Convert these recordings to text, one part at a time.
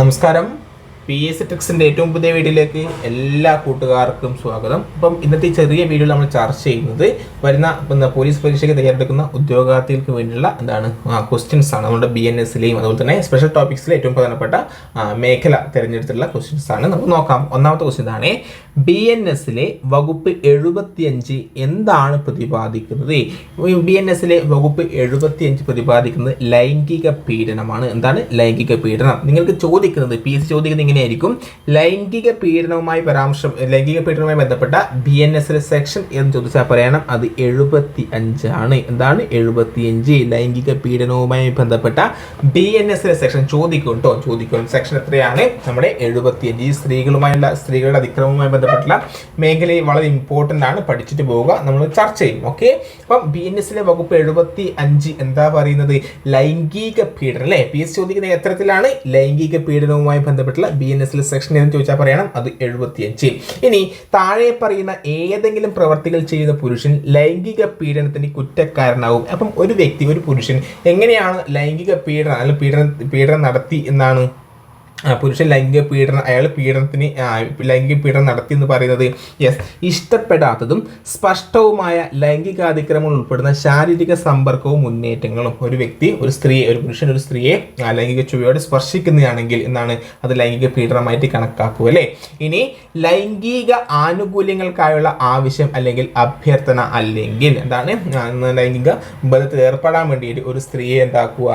നമസ്കാരം. P S ടെക്സിന്റെ ഏറ്റവും പുതിയ വീഡിയോയിലേക്ക് എല്ലാ കൂട്ടുകാർക്കും സ്വാഗതം. ഇപ്പം ഇന്നത്തെ ചെറിയ വീഡിയോയിൽ നമ്മൾ ചർച്ച ചെയ്യുന്നത് വരുന്ന പിന്നെ പോലീസ് പരീക്ഷയ്ക്ക് തയ്യാറെടുക്കുന്ന ഉദ്യോഗാർത്ഥികൾക്ക് വേണ്ടിയുള്ള എന്താണ് ക്വസ്റ്റ്യൻസ് ആണ്. നമ്മുടെ ബി എൻ എസിലെയും അതുപോലെ തന്നെ സ്പെഷ്യൽ ടോപ്പിക്സിലെ ഏറ്റവും പ്രധാനപ്പെട്ട മേഖല തിരഞ്ഞെടുത്തിട്ടുള്ള ക്വസ്റ്റ്യൻസ് ആണ്. നമുക്ക് നോക്കാം. ഒന്നാമത്തെ ക്വസ്റ്റ്യൻ ഇതാണ്. ബി എൻ എസിലെ വകുപ്പ് എഴുപത്തിയഞ്ച് എന്താണ് പ്രതിപാദിക്കുന്നത്? ബി എൻ എസിലെ വകുപ്പ് എഴുപത്തിയഞ്ച് പ്രതിപാദിക്കുന്നത് ലൈംഗിക പീഡനമാണ്. എന്താണ് ലൈംഗിക പീഡനം? നിങ്ങൾക്ക് ചോദിക്കുന്നത് പി എസ് ചോദിക്കുന്നത് ഇങ്ങനെയായിരിക്കും. ലൈംഗിക പീഡനവുമായി പരാമർശം ലൈംഗിക പീഡനവുമായി ബന്ധപ്പെട്ട ബി എൻ എസിലെ സെക്ഷൻ എന്ന് ചോദിച്ചാൽ പറയണം അത് എഴുപത്തി അഞ്ചാണ് എന്താണ്? എഴുപത്തിയഞ്ച്. ലൈംഗിക പീഡനവുമായി ബന്ധപ്പെട്ട ബി എൻ എസിലെ സെക്ഷൻ ചോദിക്കും കേട്ടോ ചോദിക്കും. സെക്ഷൻ എത്രയാണ്? നമ്മുടെ എഴുപത്തിയഞ്ച്. ഈ സ്ത്രീകളുമായുള്ള സ്ത്രീകളുടെ അതിക്രമവുമായി ബന്ധപ്പെട്ടുള്ള മേഖലയിൽ വളരെ ഇമ്പോർട്ടന്റ് ആണ്. പഠിച്ചിട്ട് പോവുക. നമ്മൾ ചർച്ച ചെയ്യും. ഓക്കെ അപ്പം ബി എൻ എസിലെ വകുപ്പ് എഴുപത്തി അഞ്ച് എന്താ പറയുന്നത്? ലൈംഗിക പീഡനം അല്ലേ? പി എസ് ചോദിക്കുന്ന എത്തരത്തിലാണ് ലൈംഗിക പീഡനവുമായി ബന്ധപ്പെട്ടുള്ള ബി എൻ എസിലെ സെക്ഷൻ ഏതെന്ന് ചോദിച്ചാൽ പറയണം? അത് എഴുപത്തിയഞ്ച്. ഇനി താഴെ പറയുന്ന ഏതെങ്കിലും പ്രവർത്തികൾ ചെയ്യുന്ന പുരുഷൻ ലൈംഗിക പീഡനത്തിന് കുറ്റക്കാരനാവും അപ്പം ഒരു വ്യക്തി ഒരു പുരുഷൻ എങ്ങനെയാണ് ലൈംഗിക പീഡനം അല്ലെങ്കിൽ പീഡനം പീഡനം നടത്തി എന്നാണ് പുരുഷൻ ലൈംഗിക പീഡനം അയാൾ പീഡനത്തിന് ലൈംഗിക പീഡനം നടത്തി എന്ന് പറയുന്നത് യെസ് ഇഷ്ടപ്പെടാത്തതും സ്പഷ്ടവുമായ ലൈംഗികാതിക്രമങ്ങൾ ഉൾപ്പെടുന്ന ശാരീരിക സമ്പർക്കവും മുന്നേറ്റങ്ങളും. ഒരു വ്യക്തി ഒരു സ്ത്രീ ഒരു പുരുഷൻ ഒരു സ്ത്രീയെ ലൈംഗിക ചുവയോടെ സ്പർശിക്കുന്നതാണെങ്കിൽ എന്നാണ് അത് ലൈംഗിക പീഡനമായിട്ട് കണക്കാക്കുക അല്ലേ? ഇനി ലൈംഗിക ആനുകൂല്യങ്ങൾക്കായുള്ള ആവശ്യം അല്ലെങ്കിൽ അഭ്യർത്ഥന അല്ലെങ്കിൽ എന്താണ്? ലൈംഗിക ബന്ധത്തിൽ ഏർപ്പെടാൻ വേണ്ടിയിട്ട് ഒരു സ്ത്രീയെ എന്താക്കുക?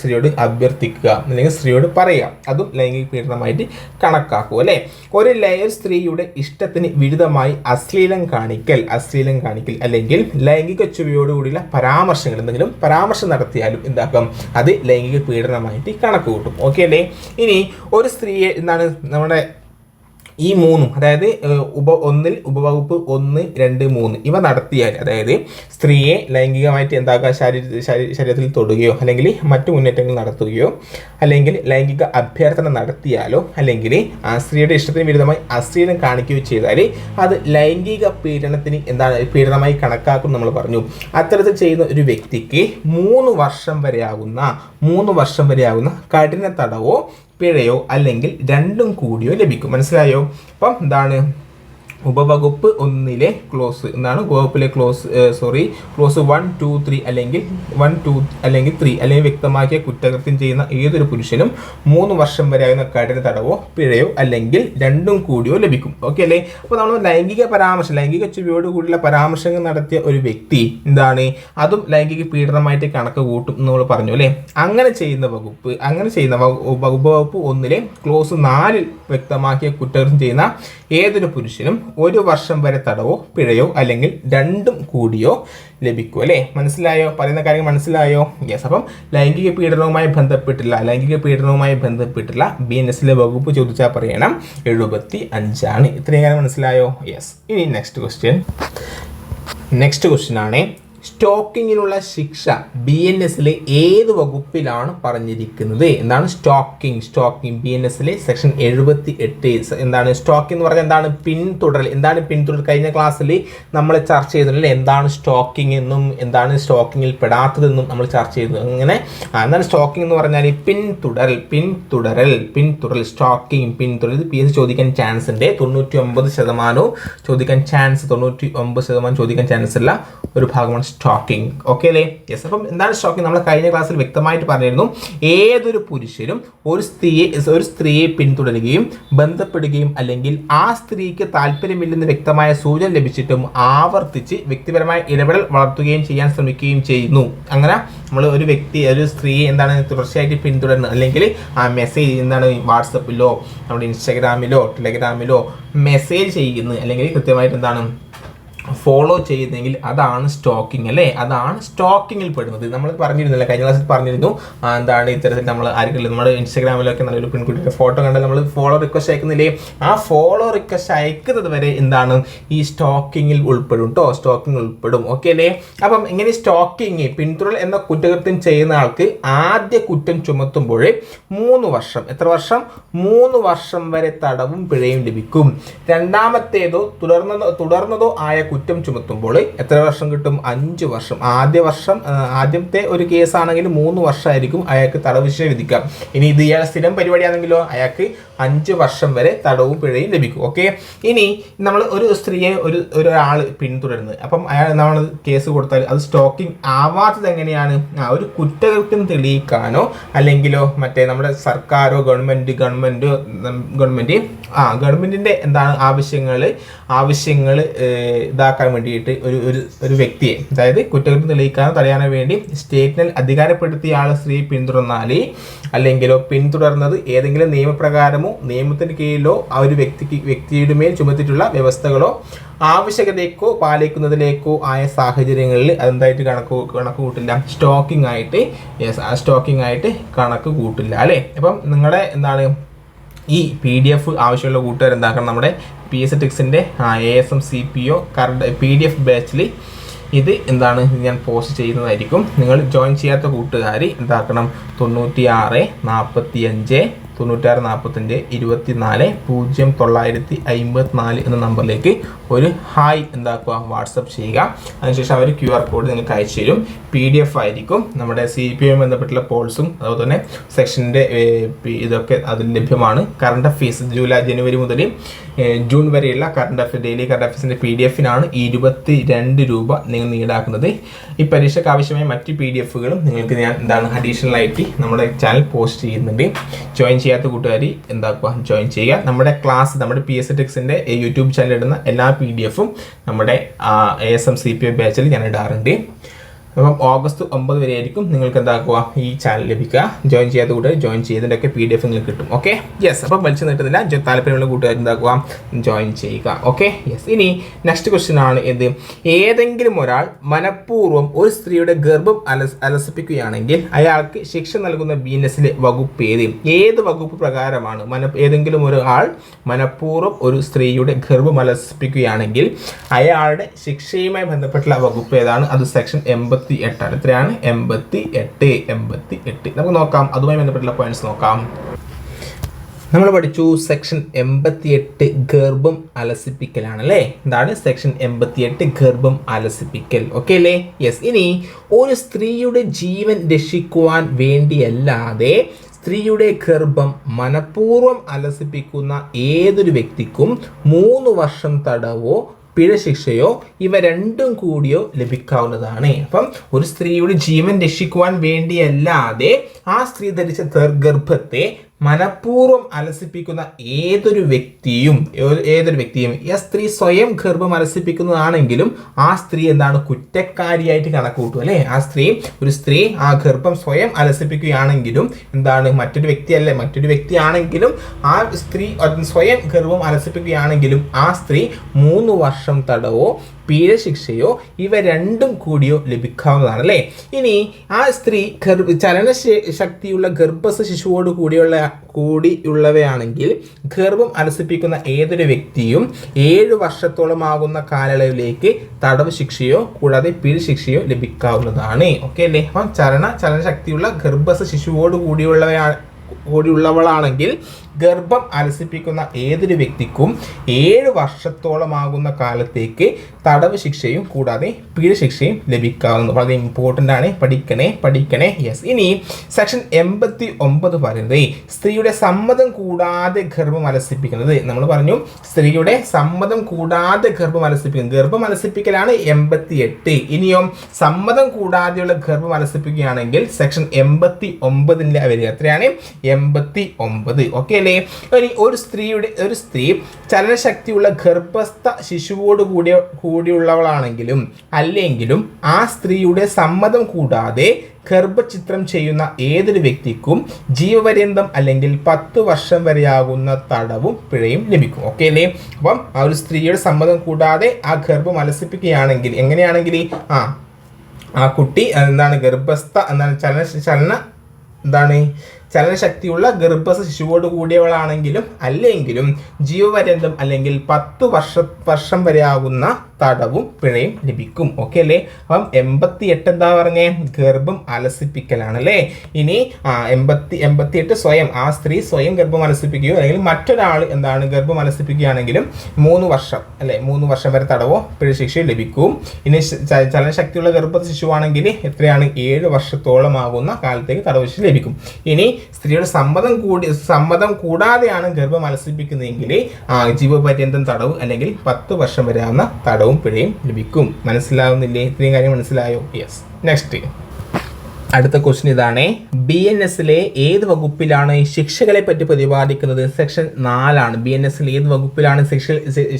സ്ത്രീയോട് അഭ്യർത്ഥിക്കുക അല്ലെങ്കിൽ സ്ത്രീയോട് പറയുക. അതും ലൈംഗിക പീഡനമായിട്ട് കണക്കാക്കും അല്ലേ? ഒരു ലയർ സ്ത്രീയുടെ ഇഷ്ടത്തിന് വിരുദ്ധമായി അശ്ലീലം കാണിക്കൽ അശ്ലീലം കാണിക്കൽ അല്ലെങ്കിൽ ലൈംഗിക ചുവയോടുകൂടിയുള്ള പരാമർശങ്ങൾ എന്തെങ്കിലും പരാമർശം നടത്തിയാലും എന്താക്കാം? അത് ലൈംഗിക പീഡനമായിട്ട് കണക്ക് കൂട്ടും. ഓക്കെ അല്ലേ? ഇനി ഒരു സ്ത്രീയെ എന്താണ് നമ്മുടെ ഈ മൂന്നും അതായത് ഉപ ഒന്നിൽ ഉപവകുപ്പ് ഒന്ന് രണ്ട് മൂന്ന് ഇവ നടത്തിയാൽ അതായത് സ്ത്രീയെ ലൈംഗികമായിട്ട് എന്താക്കുക? ശരീര ശരീരത്തിൽ തൊടുകയോ അല്ലെങ്കിൽ മറ്റു മുന്നേറ്റങ്ങൾ നടത്തുകയോ അല്ലെങ്കിൽ ലൈംഗിക അഭ്യർത്ഥന നടത്തിയാലോ അല്ലെങ്കിൽ ആ സ്ത്രീയുടെ ഇഷ്ടത്തിന് വിരുദ്ധമായി അശ്ലീലം കാണിക്കുകയോ ചെയ്താൽ അത് ലൈംഗിക പീഡനത്തിന് എന്താണ് പീഡനമായി കണക്കാക്കും നമ്മൾ പറഞ്ഞു. അത്തരത്തിൽ ചെയ്യുന്ന ഒരു വ്യക്തിക്ക് മൂന്ന് വർഷം വരെയാകുന്ന മൂന്ന് വർഷം വരെയാകുന്ന കഠിന തടവോ പിഴയോ അല്ലെങ്കിൽ രണ്ടും കൂടിയോ ലഭിക്കും. മനസ്സിലായോ? അപ്പം എന്താണ്? ഉപവകുപ്പ് ഒന്നിലെ ക്ലോസ് എന്നാണ് വകുപ്പിലെ clause sorry clause one two three അല്ലെങ്കിൽ വൺ ടു അല്ലെങ്കിൽ ത്രീ അല്ലെങ്കിൽ വ്യക്തമാക്കിയ കുറ്റകൃത്യം ചെയ്യുന്ന ഏതൊരു പുരുഷനും മൂന്ന് വർഷം വരെയാകുന്ന കഠിന തടവോ പിഴയോ അല്ലെങ്കിൽ രണ്ടും കൂടിയോ ലഭിക്കും. ഓക്കെ അല്ലേ? അപ്പോൾ നമ്മൾ ലൈംഗിക പരാമർശം ലൈംഗിക ചുവയോട് കൂടിയുള്ള പരാമർശങ്ങൾ നടത്തിയ ഒരു വ്യക്തി എന്താണ്? അതും ലൈംഗിക പീഡനമായിട്ട് കണക്ക് കൂട്ടും എന്ന് നമ്മൾ പറഞ്ഞു അല്ലേ? അങ്ങനെ ചെയ്യുന്ന വകുപ്പ് അങ്ങനെ ചെയ്യുന്ന വകു- വകുപ്പ് വകുപ്പ് ഒന്നിലെ ക്ലോസ് നാലിൽ വ്യക്തമാക്കിയ കുറ്റകൃത്യം ചെയ്യുന്ന ഏതൊരു പുരുഷനും ഒരു വർഷം വരെ തടവോ പിഴയോ അല്ലെങ്കിൽ രണ്ടും കൂടിയോ ലഭിക്കും അല്ലേ? മനസ്സിലായോ? പറയുന്ന കാര്യങ്ങൾ മനസ്സിലായോ? യെസ് അപ്പം ലൈംഗിക പീഡനവുമായി ബന്ധപ്പെട്ടില്ല ലൈംഗിക പീഡനവുമായി ബന്ധപ്പെട്ടില്ല ബി എൻ എസിലെ വകുപ്പ് ചോദിച്ചാൽ പറയണം. എഴുപത്തി അഞ്ചാണ് ഇത്രയും കാര്യം മനസ്സിലായോ? യെസ് ഇനി നെക്സ്റ്റ് ക്വസ്റ്റ്യൻ നെക്സ്റ്റ് ക്വസ്റ്റ്യൻ ആണ്. സ്റ്റോക്കിങ്ങിനുള്ള ശിക്ഷ ബി എൻ എസിലെ ഏത് വകുപ്പിലാണ് പറഞ്ഞിരിക്കുന്നത്? എന്താണ് സ്റ്റോക്കിംഗ് സ്റ്റോക്കിംഗ് ബി എൻ എസിലെ സെക്ഷൻ എഴുപത്തി എട്ട് എന്താണ് സ്റ്റോക്കിംഗ് എന്ന് പറഞ്ഞാൽ എന്താണ് പിന്തുടരൽ? എന്താണ് പിന്തുടരൽ? കഴിഞ്ഞ ക്ലാസ്സിൽ നമ്മൾ ചർച്ച ചെയ്തിട്ടില്ല എന്താണ് സ്റ്റോക്കിംഗ് എന്നും എന്താണ് സ്റ്റോക്കിങ്ങിൽ പെടാത്തതെന്നും നമ്മൾ ചർച്ച ചെയ്തു. അങ്ങനെ എന്താണ് സ്റ്റോക്കിംഗ് എന്ന് പറഞ്ഞാൽ പിന്തുടരൽ പിന്തുടരൽ പിന്തുടരൽ സ്റ്റോക്കിംഗ് പിന്തുടരൽ. ഇത് പി എസ് ചോദിക്കാൻ ചാൻസ് ഉണ്ട്. തൊണ്ണൂറ്റി ഒമ്പത് ശതമാനവും ചോദിക്കാൻ ചാൻസ് തൊണ്ണൂറ്റി ഒമ്പത് ശതമാനം ചോദിക്കാൻ ചാൻസ് ഉള്ള ഒരു ഭാഗമാണ് സ്റ്റോക്കിംഗ് ഓക്കെ അല്ലേ? യെസ് അപ്പം എന്താണ് സ്റ്റോക്കിംഗ് നമ്മൾ കഴിഞ്ഞ ക്ലാസ്സിൽ വ്യക്തമായിട്ട് പറഞ്ഞിരുന്നു. ഏതൊരു പുരുഷനും ഒരു സ്ത്രീയെ ഒരു സ്ത്രീയെ പിന്തുടരുകയും ബന്ധപ്പെടുകയും അല്ലെങ്കിൽ ആ സ്ത്രീക്ക് താല്പര്യമില്ലെന്ന് വ്യക്തമായ സൂചന ലഭിച്ചിട്ടും ആവർത്തിച്ച് വ്യക്തിപരമായ ഇടപെടൽ വളർത്തുകയും ചെയ്യാൻ ശ്രമിക്കുകയും ചെയ്യുന്നു. അങ്ങനെ നമ്മൾ ഒരു വ്യക്തി ഒരു സ്ത്രീയെ എന്താണ് തുടർച്ചയായിട്ട് പിന്തുടരുന്നത്? അല്ലെങ്കിൽ ആ മെസ്സേജ് എന്താണ് വാട്സപ്പിലോ നമ്മുടെ ഇൻസ്റ്റാഗ്രാമിലോ ടെലഗ്രാമിലോ മെസ്സേജ് ചെയ്യുന്നത്? അല്ലെങ്കിൽ കൃത്യമായിട്ട് എന്താണ് ഫോളോ ചെയ്യുന്നെങ്കിൽ അതാണ് സ്റ്റോക്കിംഗ് അല്ലേ? അതാണ് സ്റ്റോക്കിങ്ങിൽ പെടുന്നത്. നമ്മൾ പറഞ്ഞിരുന്നില്ല കഴിഞ്ഞ ക്ലാസ്സിൽ പറഞ്ഞിരുന്നു എന്താണ് ഇത്തരത്തിൽ നമ്മൾ ആരെങ്കിലും നമ്മുടെ ഇൻസ്റ്റാഗ്രാമിലൊക്കെ നല്ലൊരു പെൺകുട്ടിയുടെ ഫോട്ടോ കണ്ടാൽ നമ്മൾ ഫോളോ റിക്വസ്റ്റ് അയക്കുന്നില്ലേ? ആ ഫോളോ റിക്വസ്റ്റ് അയക്കുന്നത് വരെ എന്താണ് ഈ സ്റ്റോക്കിങ്ങിൽ ഉൾപ്പെടും കേട്ടോ സ്റ്റോക്കിംഗ് ഉൾപ്പെടും. ഓക്കെ അല്ലേ? അപ്പം ഇങ്ങനെ സ്റ്റോക്കിങ് പിന്തുടൽ എന്ന കുറ്റകൃത്യം ചെയ്യുന്ന ആൾക്ക് ആദ്യ കുറ്റം ചുമത്തുമ്പോൾ മൂന്ന് വർഷം. എത്ര വർഷം? മൂന്ന് വർഷം വരെ തടവും പിഴയും ലഭിക്കും. രണ്ടാമത്തേതോ തുടർന്നതോ തുടർന്നതോ ആയ കുറ്റം ചുമത്തുമ്പോൾ എത്ര വർഷം കിട്ടും? അഞ്ച് വർഷം. ആദ്യ വർഷം ആദ്യത്തെ ഒരു കേസാണെങ്കിൽ മൂന്ന് വർഷമായിരിക്കും അയാൾക്ക് തടവ് ശിക്ഷ വിധിക്കാം. ഇനി ഇത് ഇയാൾ സ്ഥിരം പരിപാടിയാണെങ്കിലോ? അയാൾക്ക് അഞ്ച് വർഷം വരെ തടവും പിഴയും ലഭിക്കും ഓക്കെ ഇനി നമ്മൾ ഒരു സ്ത്രീയെ ഒരു ഒരാൾ പിന്തുടരുന്നത്. അപ്പം അയാൾ നമ്മൾ കേസ് കൊടുത്താൽ? അത് സ്റ്റോക്കിംഗ് ആവാത്തത് എങ്ങനെയാണ്? ആ ഒരു കുറ്റകൃത്യം തെളിയിക്കാനോ അല്ലെങ്കിലോ മറ്റേ നമ്മുടെ സർക്കാരോ ഗവൺമെന്റ് ഗവൺമെന്റ് ഗവൺമെന്റ് ആ ഗവൺമെന്റിന്റെ എന്താണ് ആവശ്യങ്ങൾ ആവശ്യങ്ങൾ ഇതാക്കാൻ വേണ്ടിയിട്ട് ഒരു ഒരു ഒരു വ്യക്തിയെ അതായത് കുറ്റകൃത്യം തെളിയിക്കാനോ തടയാനോ വേണ്ടി സ്റ്റേറ്റിനെ അധികാരപ്പെടുത്തിയ ആൾ സ്ത്രീയെ പിന്തുടർന്നാൽ അല്ലെങ്കിലോ പിന്തുടർന്നത് ഏതെങ്കിലും നിയമപ്രകാരമോ നിയമത്തിന് കീഴിലോ ആ ഒരു വ്യക്തിക്ക് വ്യക്തിയുടെ മേൽ ചുമത്തിയിട്ടുള്ള വ്യവസ്ഥകളോ ആവശ്യകതയ്ക്കോ പാലിക്കുന്നതിലേക്കോ ആയ സാഹചര്യങ്ങളിൽ അതെന്തായിട്ട് കണക്ക് കണക്ക് കൂട്ടില്ല സ്റ്റോക്കിംഗ് ആയിട്ട് യെസ് ആ സ്റ്റോക്കിംഗ് ആയിട്ട് കണക്ക് കൂട്ടില്ല അല്ലേ? അപ്പം നിങ്ങളുടെ എന്താണ് ഈ പി ഡി എഫ് ആവശ്യമുള്ള കൂട്ടുകാർ എന്താക്കണം? നമ്മുടെ P S ടെക്സിന്റെ A S M C P O current P D F ബാച്ചിൽ ഇത് എന്താണ് ഞാൻ പോസ്റ്റ് ചെയ്യുന്നതായിരിക്കും. നിങ്ങൾ ജോയിൻ ചെയ്യാത്ത കൂട്ടുകാർ എന്താക്കണം? തൊണ്ണൂറ്റി ആറ് നാൽപ്പത്തി അഞ്ച് തൊണ്ണൂറ്റാറ് നാൽപ്പത്തഞ്ച് ഇരുപത്തി നാല് പൂജ്യം തൊള്ളായിരത്തി അമ്പത്തി നാല് എന്ന നമ്പറിലേക്ക് ഒരു ഹായ് എന്താക്കുക വാട്സപ്പ് ചെയ്യുക. അതിനുശേഷം അവർ ക്യു ആർ കോഡ് നിങ്ങൾക്ക് അയച്ചു തരും. പി ഡി എഫ് ആയിരിക്കും നമ്മുടെ സി പി എം ബന്ധപ്പെട്ടുള്ള പോൾസും അതുപോലെ തന്നെ സെക്ഷന്റെ ഇതൊക്കെ അതിൽ ലഭ്യമാണ്. കറണ്ട് അഫെയർസ് ജൂലൈ ജനുവരി മുതൽ ജൂൺ വരെയുള്ള കറണ്ട് അഫെയർ ഡെയിലി കറണ്ട് അഫെയർസിന്റെ പി ഡി എഫിനാണ് ഇരുപത്തി രണ്ട് രൂപ നിങ്ങൾ ഈടാക്കുന്നത്. ഈ പരീക്ഷയ്ക്ക് ആവശ്യമായ മറ്റ് പി ഡി എഫുകളും നിങ്ങൾക്ക് ഞാൻ എന്താണ് അഡീഷണൽ ആയിട്ട് നമ്മുടെ ചാനൽ പോസ്റ്റ് ചെയ്യുന്നുണ്ട്. ജോയിൻ ചെയ്യാത്ത കൂട്ടുകാരി എന്താക്കുക? ജോയിൻ ചെയ്യുക. നമ്മുടെ ക്ലാസ് നമ്മുടെ പി എസ് ടെക്സിന്റെ യൂട്യൂബ് ചാനൽ ഇടുന്ന എല്ലാ പി ഡി എഫും നമ്മുടെ A S M C P A ബാച്ചിൽ ഞാൻ ഇടാറുണ്ട്. അപ്പം ഓഗസ്റ്റ് ഒമ്പത് വരെ ആയിരിക്കും നിങ്ങൾക്ക് എന്താക്കുക ഈ ചാനൽ ലഭിക്കുക. ജോയിൻ ചെയ്യാത്ത കൂട്ടുകാർ ജോയിൻ ചെയ്തതിന്റെയൊക്കെ പി ഡി എഫ് നിങ്ങൾക്ക് കിട്ടും. ഓക്കെ യെസ് അപ്പം വലിച്ചു നീട്ടുന്നില്ല താല്പര്യമുള്ള കൂട്ടുകാർ എന്താക്കുക? ജോയിൻ ചെയ്യുക. ഓക്കെ യെസ് ഇനി നെക്സ്റ്റ് ക്വസ്റ്റ്യൻ ആണ് എന്ത് ഏതെങ്കിലും ഒരാൾ മനഃപൂർവം ഒരു സ്ത്രീയുടെ ഗർഭം അലസ് അലസിപ്പിക്കുകയാണെങ്കിൽ അയാൾക്ക് ശിക്ഷ നൽകുന്ന ബീനസിലെ വകുപ്പ് ഏത്? ഏത് വകുപ്പ് പ്രകാരമാണ് മന ഏതെങ്കിലും ഒരാൾ മനഃപൂർവം ഒരു സ്ത്രീയുടെ ഗർഭം അലസിപ്പിക്കുകയാണെങ്കിൽ അയാളുടെ ശിക്ഷയുമായി ബന്ധപ്പെട്ടുള്ള വകുപ്പ് ഏതാണ്? അത് സെക്ഷൻ എൺപത്തി എട്ടാണ് എത്രയാണ് എൺപത്തി എട്ട് എൺപത്തി എട്ട് നമുക്ക് നോക്കാം. അതുമായി ബന്ധപ്പെട്ടുള്ള പോയിന്റ്സ് നോക്കാം. നമ്മൾ പഠിച്ചു സെക്ഷൻ എൺപത്തി എട്ട് ഗർഭം അലസിപ്പിക്കലാണ് അല്ലേ എന്താണ് സെക്ഷൻ എൺപത്തി എട്ട് ഗർഭം അലസിപ്പിക്കൽ. ഓക്കെ അല്ലേ? യെസ് ഇനി ഒരു സ്ത്രീയുടെ ജീവൻ രക്ഷിക്കുവാൻ വേണ്ടിയല്ലാതെ സ്ത്രീയുടെ ഗർഭം മനഃപൂർവം അലസിപ്പിക്കുന്ന ഏതൊരു വ്യക്തിക്കും മൂന്ന് വർഷം തടവോ പിഴ ശിക്ഷയോ ഇവ രണ്ടും കൂടിയോ ലഭിക്കാവുന്നതാണ്. അപ്പം ഒരു സ്ത്രീയുടെ ജീവൻ രക്ഷിക്കുവാൻ വേണ്ടിയല്ലാതെ ആ സ്ത്രീ ധരിച്ച ഗർഭത്തെ മനഃപൂർവം അലസിപ്പിക്കുന്ന ഏതൊരു വ്യക്തിയും ഏതൊരു വ്യക്തിയും ആ സ്ത്രീ സ്വയം ഗർഭം അലസിപ്പിക്കുന്നതാണെങ്കിലും ആ സ്ത്രീ എന്താണ് കുറ്റക്കാരിയായിട്ട് കണക്ക് കൂട്ടും അല്ലേ? ആ സ്ത്രീ ഒരു സ്ത്രീ ആ ഗർഭം സ്വയം അലസിപ്പിക്കുകയാണെങ്കിലും എന്താണ് മറ്റൊരു വ്യക്തിയല്ലേ? മറ്റൊരു വ്യക്തിയാണെങ്കിലും ആ സ്ത്രീ സ്വയം ഗർഭം അലസിപ്പിക്കുകയാണെങ്കിലും ആ സ്ത്രീ മൂന്ന് വർഷം തടവോ പിഴ ശിക്ഷയോ ഇവ രണ്ടും കൂടിയോ ലഭിക്കാവുന്നതാണ് അല്ലേ ഇനി ആ സ്ത്രീ ഗർഭ ചലന ശക്തിയുള്ള ഗർഭസ്ഥ ശിശുവോട് കൂടിയുള്ള കൂടിയുള്ളവയാണെങ്കിൽ ഗർഭം അലസിപ്പിക്കുന്ന ഏതൊരു വ്യക്തിയും ഏഴു വർഷത്തോളം ആകുന്ന കാലയളവിലേക്ക് തടവ് ശിക്ഷയോ കൂടാതെ പിഴ ശിക്ഷയോ ലഭിക്കാവുന്നതാണ്. ഓക്കെ അല്ലേ? അപ്പം ചലന ചലനശക്തിയുള്ള ഗർഭസ്ഥ ശിശുവോട് കൂടിയുള്ളവളാണെങ്കിൽ ഗർഭം അലസിപ്പിക്കുന്ന ഏതൊരു വ്യക്തിക്കും ഏഴ് വർഷത്തോളമാകുന്ന കാലത്തേക്ക് തടവ് ശിക്ഷയും കൂടാതെ പിഴ ശിക്ഷയും ലഭിക്കാവുന്നു വളരെ ഇമ്പോർട്ടന്റ് ആണ്. പഠിക്കണേ പഠിക്കണേ. യെസ് ഇനി സെക്ഷൻ എൺപത്തി ഒമ്പത് പറയുന്നത് സ്ത്രീയുടെ സമ്മതം കൂടാതെ ഗർഭം അലസിപ്പിക്കുന്നത്. നമ്മൾ പറഞ്ഞു സ്ത്രീയുടെ സമ്മതം കൂടാതെ ഗർഭം അലസിപ്പിക്കുന്നത്. ഗർഭം അലസിപ്പിക്കലാണ് എൺപത്തി എട്ട് ഇനിയും സമ്മതം കൂടാതെയുള്ള ഗർഭം അലസിപ്പിക്കുകയാണെങ്കിൽ സെക്ഷൻ എൺപത്തി ഒമ്പതിന്റെ അവർ എത്രയാണ്? എൺപത്തി ഒമ്പത് ഓക്കെ അല്ലേ? ഇനി ഒരു സ്ത്രീയുടെ ഒരു സ്ത്രീ ചലനശക്തിയുള്ള ഗർഭസ്ഥ ശിശുവോട് കൂടിയ കൂടിയുള്ളവളാണെങ്കിലും അല്ലെങ്കിലും ആ സ്ത്രീയുടെ സമ്മതം കൂടാതെ ഗർഭചിത്രം ചെയ്യുന്ന ഏതൊരു വ്യക്തിക്കും ജീവപര്യന്തം അല്ലെങ്കിൽ പത്ത് വർഷം വരെയാകുന്ന തടവും പിഴയും ലഭിക്കും. ഓക്കെ അല്ലേ? അപ്പം ആ ഒരു സ്ത്രീയുടെ സമ്മതം കൂടാതെ ആ ഗർഭം അലസിപ്പിക്കുകയാണെങ്കിൽ എങ്ങനെയാണെങ്കിൽ ആ ആ കുട്ടി എന്താണ് ഗർഭസ്ഥ എന്താണ് ചലന ചലന എന്താണ്? ചലനശക്തിയുള്ള ഗർഭസ്ഥ ശിശുവോട് കൂടിയവളാണെങ്കിലും അല്ലെങ്കിലും ജീവപര്യന്തം അല്ലെങ്കിൽ പത്ത് വർഷ വർഷം വരെ ആകുന്ന തടവും പിഴയും ലഭിക്കും. ഓക്കെ അല്ലേ? അപ്പം എൺപത്തി എട്ട് എന്താ പറഞ്ഞേ? ഗർഭം അലസിപ്പിക്കലാണ് അല്ലേ ഇനി എൺപത്തി എൺപത്തി എട്ട് സ്വയം ആ സ്ത്രീ സ്വയം ഗർഭം അലസിപ്പിക്കുകയോ അല്ലെങ്കിൽ മറ്റൊരാൾ എന്താണ് ഗർഭം അലസിപ്പിക്കുകയാണെങ്കിലും മൂന്ന് വർഷം അല്ലെ? മൂന്ന് വർഷം വരെ തടവോ പിഴ ശിക്ഷയും ലഭിക്കും. ഇനി ചലനശക്തിയുള്ള ഗർഭ ശിശുവാണെങ്കിൽ എത്രയാണ്? ഏഴ് വർഷത്തോളം ആകുന്ന കാലത്തേക്ക് തടവ് ശിക്ഷ ലഭിക്കും. ഇനി സ്ത്രീയുടെ സമ്മതം കൂടി സമ്മതം കൂടാതെയാണ് ഗർഭം അലസിപ്പിക്കുന്നതെങ്കിൽ ജീവപര്യന്തം തടവ് അല്ലെങ്കിൽ പത്ത് വർഷം വരെ ആവുന്ന തടവും പിഴയും ലഭിക്കും. മനസ്സിലാവുന്നില്ലേ? ഇത്രയും കാര്യം മനസ്സിലായോ? യെസ് നെക്സ്റ്റ് അടുത്ത ക്വസ്റ്റ്യൻ ഇതാണ്. ബി എൻ എസിലെ ഏത് വകുപ്പിലാണ് ശിക്ഷകളെ പറ്റി പ്രതിപാദിക്കുന്നത്? സെക്ഷൻ നാലാണ് ബി എൻ എസിൽ ഏത് വകുപ്പിലാണ് ശിക്ഷ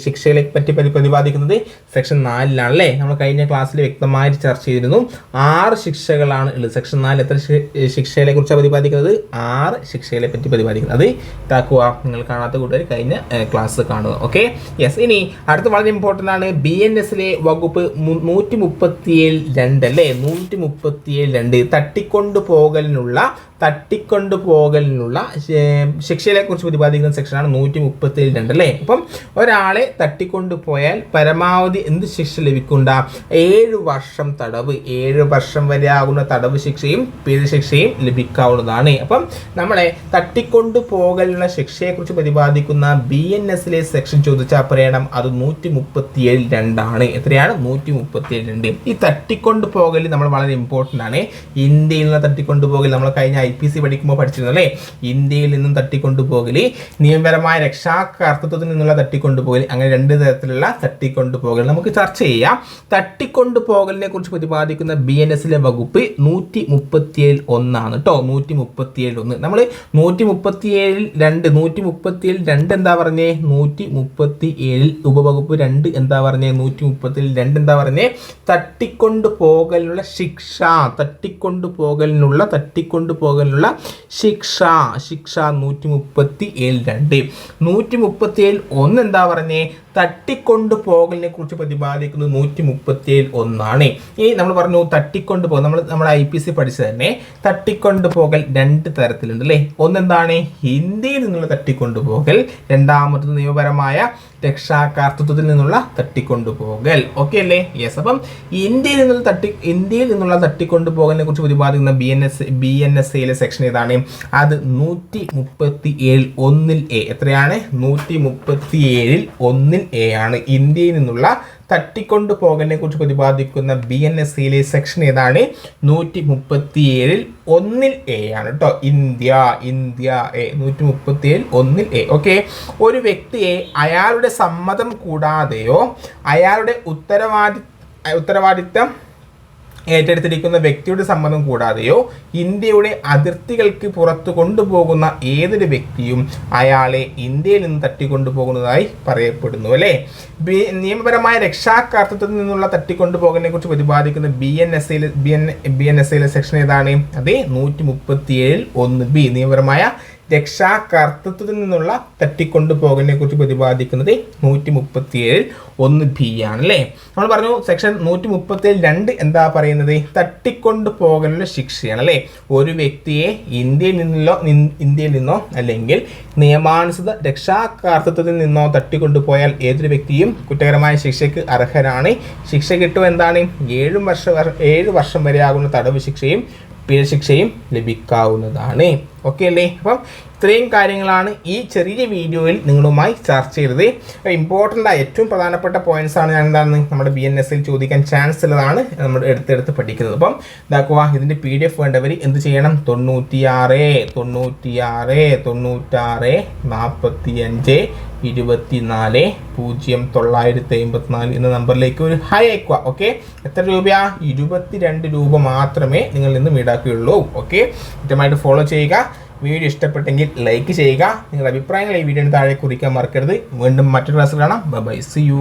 ശിക്ഷകളെ പറ്റി പ്രതി- പ്രതിപാദിക്കുന്നത്? സെക്ഷൻ നാലിലാണ് അല്ലേ? നമ്മൾ കഴിഞ്ഞ ക്ലാസ്സിൽ വ്യക്തമായി ചർച്ച ചെയ്തിരുന്നു. ആറ് ശിക്ഷകളാണ് ഉള്ളത്. സെക്ഷൻ നാല് എത്ര ശിക്ഷകളെ കുറിച്ചാണ് പ്രതിപാദിക്കുന്നത്? ആറ് ശിക്ഷകളെ പറ്റി പ്രതിപാദിക്കുന്നത്. അത് ഇതാക്കുക. നിങ്ങൾ കാണാത്ത കൂട്ടുകാർ കഴിഞ്ഞ ക്ലാസ് കാണുക. ഓക്കെ യെസ് ഇനി അടുത്ത വളരെ ഇമ്പോർട്ടന്റ് ആണ്. ബി എൻ എസിലെ വകുപ്പ് നൂറ്റി മുപ്പത്തിയേഴ് രണ്ട് അല്ലേ? നൂറ്റി മുപ്പത്തിയേഴ് രണ്ട്. തട്ടിക്കൊണ്ടു പോകലിനുള്ള തട്ടിക്കൊണ്ടു പോകലിനുള്ള ശിക്ഷയെ കുറിച്ച് പ്രതിപാദിക്കുന്ന സെക്ഷനാണ് നൂറ്റി മുപ്പത്തി രണ്ട് അല്ലേ? അപ്പം ഒരാളെ തട്ടിക്കൊണ്ടു പോയാൽ പരമാവധി എന്ത് ശിക്ഷ ലഭിക്കണ്ട? ഏഴ് വർഷം തടവ്. ഏഴ് വർഷം വരെ ആകുന്ന തടവ് ശിക്ഷയും പിഴ ശിക്ഷയും ലഭിക്കാവുന്നതാണ്. അപ്പം നമ്മളെ തട്ടിക്കൊണ്ടു പോകലിനുള്ള ശിക്ഷയെക്കുറിച്ച് പ്രതിപാദിക്കുന്ന ബി എൻ എസിലെ സെക്ഷൻ ചോദിച്ചാൽ പറയണം അത് നൂറ്റി മുപ്പത്തിയേഴ് രണ്ടാണ് എത്രയാണ്? നൂറ്റി മുപ്പത്തിയേഴ് രണ്ട് ഈ തട്ടിക്കൊണ്ടു പോകൽ നമ്മൾ വളരെ ഇമ്പോർട്ടന്റ് ആണ്. ഇന്ത്യയിൽ നിന്ന് തട്ടിക്കൊണ്ടു പോകൽ നമ്മൾ കഴിഞ്ഞ ഐ പി സി പഠിക്കുമ്പോൾ പഠിച്ചിരുന്നു അല്ലേ? ഇന്ത്യയിൽ നിന്നും തട്ടിക്കൊണ്ടു പോകൽ നിയമപരമായ രക്ഷാകർത്തൃത്വത്തിൽ നിന്നുള്ള തട്ടിക്കൊണ്ടുപോകൽ അങ്ങനെ രണ്ട് തരത്തിലുള്ള തട്ടിക്കൊണ്ടുപോകൽ നമുക്ക് ചർച്ച ചെയ്യാം. തട്ടിക്കൊണ്ടുപോകലിനെ കുറിച്ച് പ്രതിപാദിക്കുന്ന ബി എൻ എസിലെ വകുപ്പ് നൂറ്റി മുപ്പത്തിയേഴ് ഒന്നാണ് കേട്ടോ നൂറ്റി മുപ്പത്തിയേഴ് ഒന്ന്. നമ്മൾ നൂറ്റി മുപ്പത്തിയേഴിൽ രണ്ട്. നൂറ്റി മുപ്പത്തിയേഴ് രണ്ട് എന്താ പറഞ്ഞേ? നൂറ്റി മുപ്പത്തി ഏഴിൽ ഉപവകുപ്പ് രണ്ട് എന്താ പറഞ്ഞേ? നൂറ്റി മുപ്പത്തിയേഴ് രണ്ട് എന്താ പറഞ്ഞേ? തട്ടിക്കൊണ്ടു പോകലിനുള്ള ശിക്ഷ തട്ടിക്കൊണ്ടു പോകലിനുള്ള തട്ടിക്കൊണ്ടു പോകലിനുള്ള ശിക്ഷ ശിക്ഷ നൂറ്റി മുപ്പത്തി ഏഴ് രണ്ട് നൂറ്റി മുപ്പത്തി ഏഴ് ഒന്ന് എന്താ പറഞ്ഞേ? തട്ടിക്കൊണ്ട് പോകലിനെ കുറിച്ച് പ്രതിപാദിക്കുന്നത് നൂറ്റി മുപ്പത്തിയേഴ് ഒന്നാണ്. ഈ നമ്മൾ പറഞ്ഞു തട്ടിക്കൊണ്ട് പോകും നമ്മൾ നമ്മൾ ഐ പി സി പഠിച്ചത് തന്നെ തട്ടിക്കൊണ്ട് പോകൽ രണ്ട് തരത്തിലുണ്ട് അല്ലേ? ഒന്നെന്താണ്? ഇന്ത്യയിൽ നിന്നുള്ള തട്ടിക്കൊണ്ട് പോകൽ. രണ്ടാമത്തത് നിയമപരമായ രക്ഷാകർത്തൃത്വത്തിൽ നിന്നുള്ള തട്ടിക്കൊണ്ടു പോകൽ ഓക്കെ അല്ലേ? യെസ് അപ്പം ഇന്ത്യയിൽ നിന്നുള്ള തട്ടി ഇന്ത്യയിൽ നിന്നുള്ള തട്ടിക്കൊണ്ടു പോകലിനെ കുറിച്ച് പ്രതിപാദിക്കുന്ന B N S B N S എയിലെ സെക്ഷൻ ഏതാണ്? അത് നൂറ്റി മുപ്പത്തി ഏഴിൽ ഒന്നിൽ എ എത്രയാണ്? നൂറ്റി മുപ്പത്തി ഏഴിൽ ഒന്നിൽ എ ആണ്. ഇന്ത്യയിൽ നിന്നുള്ള തട്ടിക്കൊണ്ടു പോകലിനെ കുറിച്ച് പ്രതിപാദിക്കുന്ന ബി എൻ എസ് സിയിലെ സെക്ഷൻ ഏതാണ്? നൂറ്റി മുപ്പത്തി ഏഴിൽ ഒന്നിൽ എ ആണ് കേട്ടോ ഇന്ത്യ ഇന്ത്യ എ നൂറ്റി മുപ്പത്തി ഏഴിൽ ഒന്നിൽ എ ഓക്കെ ഒരു വ്യക്തിയെ അയാളുടെ സമ്മതം കൂടാതെയോ അയാളുടെ ഉത്തരവാദി ഉത്തരവാദിത്തം ഏറ്റെടുത്തിരിക്കുന്ന വ്യക്തിയുടെ സമ്മതം കൂടാതെയോ ഇന്ത്യയുടെ അതിർത്തികൾക്ക് പുറത്തു കൊണ്ടുപോകുന്ന ഏതൊരു വ്യക്തിയും അയാളെ ഇന്ത്യയിൽ നിന്ന് തട്ടിക്കൊണ്ടുപോകുന്നതായി പറയപ്പെടുന്നു അല്ലേ? നിയമപരമായ രക്ഷാകർത്തത്തിൽ നിന്നുള്ള തട്ടിക്കൊണ്ടുപോകലിനെ കുറിച്ച് പ്രതിപാദിക്കുന്ന B N S B N B N S section ഏതാണ്? അതെ നൂറ്റി മുപ്പത്തി ഏഴിൽ ഒന്ന് ബി നിയമപരമായ രക്ഷാകർത്തൃത്വത്തിൽ നിന്നുള്ള തട്ടിക്കൊണ്ടു പോകലിനെ കുറിച്ച് പ്രതിപാദിക്കുന്നത് നൂറ്റി മുപ്പത്തി ഏഴ് ഒന്ന് ബി ആണ് അല്ലേ നമ്മൾ പറഞ്ഞു സെക്ഷൻ നൂറ്റി മുപ്പത്തി ഏഴ് രണ്ട് എന്താ പറയുന്നത്? തട്ടിക്കൊണ്ടു പോകലുള്ള ശിക്ഷയാണ് അല്ലേ ഒരു വ്യക്തിയെ ഇന്ത്യയിൽ നിന്നോ ഇന്ത്യയിൽ നിന്നോ അല്ലെങ്കിൽ നിയമാനുസൃത രക്ഷാകർത്തൃത്വത്തിൽ നിന്നോ തട്ടിക്കൊണ്ടുപോയാൽ ഏതൊരു വ്യക്തിയും കുറ്റകരമായ ശിക്ഷയ്ക്ക് അർഹരാണ്. ശിക്ഷ കിട്ടും എന്താണ്? ഏഴ് വർഷം ഏഴ് വർഷം വരെ ആകുന്ന തടവ് ശിക്ഷയും പിഴ ശിക്ഷയും ലഭിക്കാവുന്നതാണ്. ഓക്കെ അല്ലേ? അപ്പം ഇത്രയും കാര്യങ്ങളാണ് ഈ ചെറിയ വീഡിയോയിൽ നിങ്ങളുമായി ചർച്ച ചെയ്തത്. ഇമ്പോർട്ടന്റ് ആയ ഏറ്റവും പ്രധാനപ്പെട്ട പോയിന്റ്സ് ആണ് ഞാൻ എന്താണ് നമ്മുടെ ബി എൻ എസിൽ ചോദിക്കാൻ ചാൻസ് ഉള്ളതാണ് നമ്മൾ എടുത്തെടുത്ത് പഠിക്കുന്നത്. അപ്പം ഇതാക്കുക ഇതിന്റെ പി ഡി എഫ് വേണ്ടവർ എന്ത് ചെയ്യണം? തൊണ്ണൂറ്റിയാറ് തൊണ്ണൂറ്റിയാറ് തൊണ്ണൂറ്റാറ് നാൽപ്പത്തി അഞ്ച് ഇരുപത്തിനാല് പൂജ്യം തൊള്ളായിരത്തി അമ്പത്തിനാല് എന്ന നമ്പറിലേക്ക് ഒരു ഹൈ അയക്കുക ഓക്കെ എത്ര രൂപയാ? ഇരുപത്തിരണ്ട് രൂപ മാത്രമേ നിങ്ങൾ ഇന്ന് ഈടാക്കുകയുള്ളൂ ഓക്കെ കൃത്യമായിട്ട് ഫോളോ ചെയ്യുക. വീഡിയോ ഇഷ്ടപ്പെട്ടെങ്കിൽ ലൈക്ക് ചെയ്യുക. നിങ്ങളുടെ അഭിപ്രായങ്ങൾ ഈ വീഡിയോയുടെ താഴെ കുറിക്കാൻ മറക്കരുത്. വീണ്ടും മറ്റൊരു ക്ലാസ്സിൽ കാണാം. By C U